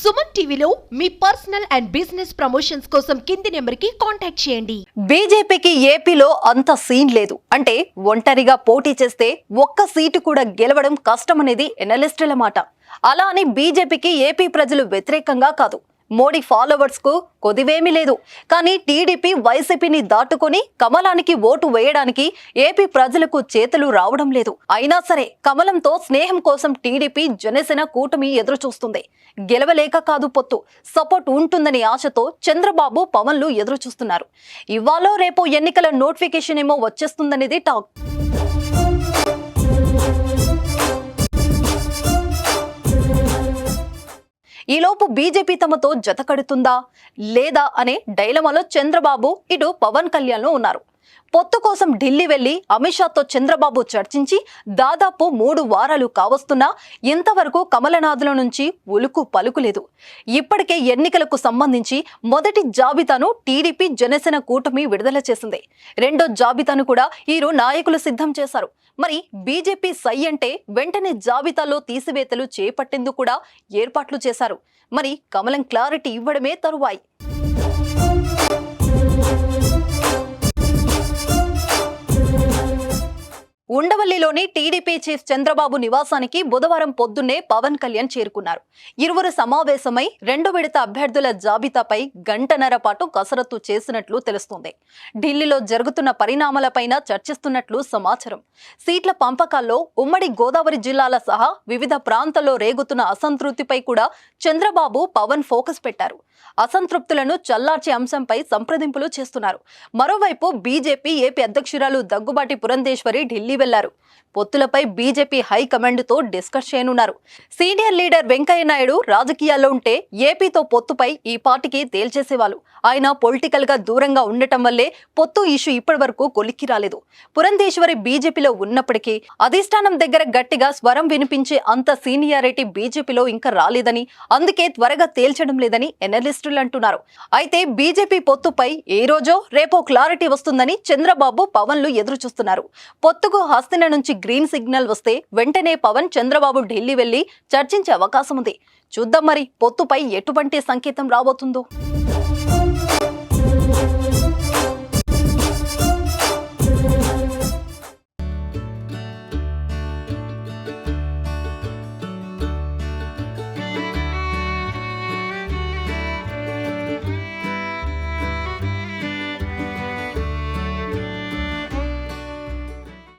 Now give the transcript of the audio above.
సుమన్ టీవీలో మీ personal and business promotions కోసం కింది నెంబర్కి కాంటాక్ట్ చేయండి. బీజేపీకి ఏపీలో అంత సీన్ లేదు. అంటే ఒంటరిగా పోటీ చేస్తే ఒక్క సీటు కూడా గెలవడం కష్టమనేది ఎనలిస్టుల మాట. అలా అని బీజేపీకి ఏపీ ప్రజలు వ్యతిరేకంగా కాదు. మోడీ ఫాలోవర్స్కు కొదివేమీ లేదు. కానీ టీడీపీ వైసీపీని దాటుకొని కమలానికి ఓటు వేయడానికి ఏపీ ప్రజలకు చేతులు రావడం లేదు. అయినా సరే కమలంతో స్నేహం కోసం టీడీపీ జనసేన కూటమి ఎదురు చూస్తుంది గెలవలేక కాదు పొత్తు. సపోర్ట్ ఉంటుందని ఆశతో చంద్రబాబు పవన్లు ఎదురు చూస్తున్నారు ఇవాళ రేపు ఎన్నికల నోటిఫికేషన్ ఏమో వచ్చేస్తుందనేది టాక్. ఈలోపు బీజేపీ తమతో జత కడుతుందా లేదా అనే డైలమాలో చంద్రబాబు ఇటు పవన్ కళ్యాణ్ ఉన్నారు. పొత్తు కోసం ఢిల్లీ వెళ్ళి అమిత్ షాతో చంద్రబాబు చర్చించి దాదాపు మూడు వారాలు కావస్తున్నా ఇంతవరకు కమలనాథుల నుంచి ఉలుకు పలుకులేదు. ఇప్పటికే ఎన్నికలకు సంబంధించి మొదటి జాబితాను టీడీపీ జనసేన కూటమి విడుదల చేసింది. రెండో జాబితాను కూడా ఈరు నాయకులు సిద్ధం చేశారు. మరి బీజేపీ సై అంటే వెంటనే జాబితాలో తీసివేతలు చేపట్టేందుకు కూడా ఏర్పాట్లు చేశారు. మరి కమలం క్లారిటీ ఇవ్వడమే తరువాయి. ఉండవల్లిలోని టీడీపీ చీఫ్ చంద్రబాబు నివాసానికి బుధవారం పొద్దున్నే పవన్ కళ్యాణ్ చేరుకున్నారు. ఇరువురు సమావేశమై రెండు విడత అభ్యర్థుల జాబితాపై గంటన్నర పాటు కసరత్తు చేసినట్లు తెలుస్తోంది. ఢిల్లీలో జరుగుతున్న పరిణామాలపైన చర్చిస్తున్నట్లు సమాచారం. సీట్ల పంపకాల్లో ఉమ్మడి గోదావరి జిల్లాల సహా వివిధ ప్రాంతాల్లో రేగుతున్న అసంతృప్తిపై కూడా చంద్రబాబు పవన్ ఫోకస్ పెట్టారు. అసంతృప్తులను చల్లార్చే అంశంపై సంప్రదింపులు చేస్తున్నారు. మరోవైపు బీజేపీ ఏపీ అధ్యక్షురాలు దగ్గుబాటి పురంధేశ్వరి ఢిల్లీ వెళ్ళారు. పొత్తులపై బీజేపీ హైకమాండ్తో డిస్కస్ చేయనున్నారు. సీనియర్ లీడర్ వెంకయ్య నాయుడు రాజకీయాల్లో ఉంటే ఏపీతో పొత్తుపై ఈ పార్టీకి తేల్చేసేవాళ్ళు. ఆయన పొలిటికల్గా దూరంగా ఉండటం వల్లే పొత్తు ఇష్యూ ఇప్పటి వరకు కొలిక్కి రాలేదు. పురంధేశ్వరి బీజేపీలో ఉన్నప్పటికీ అధిష్టానం దగ్గర గట్టిగా స్వరం వినిపించే అంత సీనియారిటీ బీజేపీలో ఇంకా రాలేదని అందుకే త్వరగా తేల్చడం లేదని ఎనలిస్టులు అంటున్నారు. అయితే బీజేపీ పొత్తుపై ఏ రోజో రేపో క్లారిటీ వస్తుందని చంద్రబాబు పవన్లు ఎదురు చూస్తున్నారు పొత్తుకు హస్తిన నుంచి గ్రీన్ సిగ్నల్ వస్తే వెంటనే పవన్ చంద్రబాబు ఢిల్లీ వెళ్ళి చర్చించే అవకాశం ఉంది. చూద్దాం మరి పొత్తుపై ఎటువంటి సంకేతం రాబోతుందో.